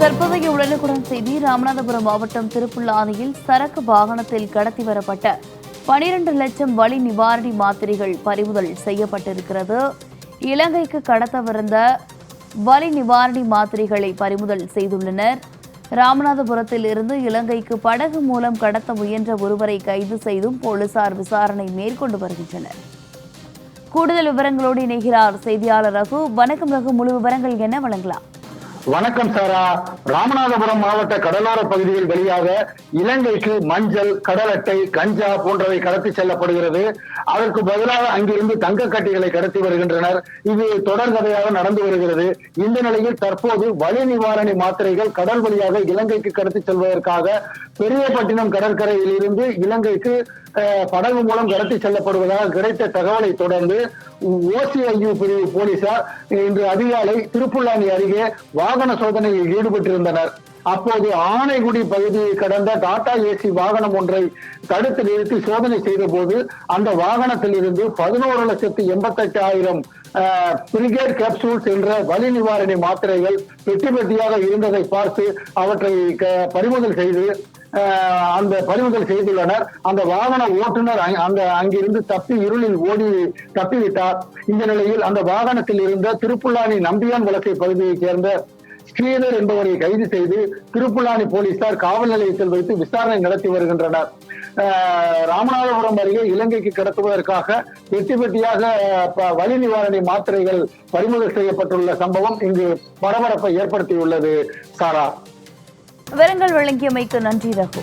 தற்போதைய உடனுக்குடன் செய்தி ராமநாதபுரம் மாவட்டம் திருப்புல்லானியில் சரக்கு வாகனத்தில் கடத்தி வரப்பட்ட பனிரெண்டு லட்சம் வலி நிவாரணி மாத்திரைகள் பறிமுதல் செய்யப்பட்டிருக்கிறது. இலங்கைக்கு கடத்தவிருந்த வலி நிவாரணி மாத்திரைகளை பறிமுதல் செய்துள்ளனர். ராமநாதபுரத்தில் இருந்து இலங்கைக்கு படகு மூலம் கடத்த முயன்ற ஒருவரை கைது செய்தும் போலீசார் விசாரணை மேற்கொண்டு வருகின்றனர். கூடுதல் விவரங்களோடு இணைகிறார் செய்தியாளர் ரகு. வணக்கம் ரகு. முழு விவரங்கள் என்ன? வழங்கலாம். வணக்கம் சாரா. ராமநாதபுரம் மாவட்ட கடலோர பகுதியில் வழியாக இலங்கைக்கு மஞ்சள் கடல் அட்டை கஞ்சா போன்றவை கடத்தி செல்லப்படுகிறது. அதற்கு பதிலாக அங்கிருந்து தங்க கட்டிகளை கடத்தி வருகின்றனர். இது தொடர்கதையாக நடந்து வருகிறது. இந்த நிலையில் தற்போது வலி நிவாரணி மாத்திரைகள் கடல் வழியாக இலங்கைக்கு கடத்தி செல்வதற்காக பெரியபட்டினம் கடற்கரையில் இருந்து இலங்கைக்கு படகு மூலம் கடத்தி செல்லப்படுவதாக கிடைத்த தகவலை தொடர்ந்து ஓசிஐயு பிரிவு போலீசார் இன்று அதிகாலை திருப்புல்லானி அருகே வாகன சோதனையில் ஈடுபட்டிருந்தனர். அப்போது ஆனைகுடி பகுதியை கடந்த டாடா ஏசி வாகனம் ஒன்றை தடுத்து நிறுத்தி சோதனை செய்த போது அந்த வாகனத்தில் இருந்து பதினோரு லட்சத்து எண்பத்தெட்டு ஆயிரம் பிரிகேட் கேப்சூல்ஸ் என்ற வலி நிவாரணி மாத்திரைகள் பெட்டி பெட்டியாக இருந்ததை பார்த்து அவற்றை க- பறிமுதல் செய்து அந்த பறிமுதல் செய்துள்ளனர். அந்த வாகன ஓட்டுநர் அந்த அங்கிருந்து தப்பி இருளில் ஓடி தப்பிவிட்டார் இந்த நிலையில் அந்த வாகனத்தில் இருந்த திருப்புல்லானி நம்பியான் வழக்கை பகுதியைச் சேர்ந்த ஸ்ரீதர் என்பவரை கைது செய்து திருப்புல்லானி போலீசார் காவல் நிலையத்தில் வைத்து விசாரணை நடத்தி வருகின்றனர். அஹ், ராமநாதபுரம் அருகே இலங்கைக்கு கடத்துவதற்காக வெட்டி பெட்டியாக வலி நிவாரணி மாத்திரைகள் பறிமுதல் செய்யப்பட்டுள்ள சம்பவம் இங்கு பரபரப்பை ஏற்படுத்தியுள்ளது சாரா. விவரங்கள் வழங்கியமைக்கு நன்றி ரகு.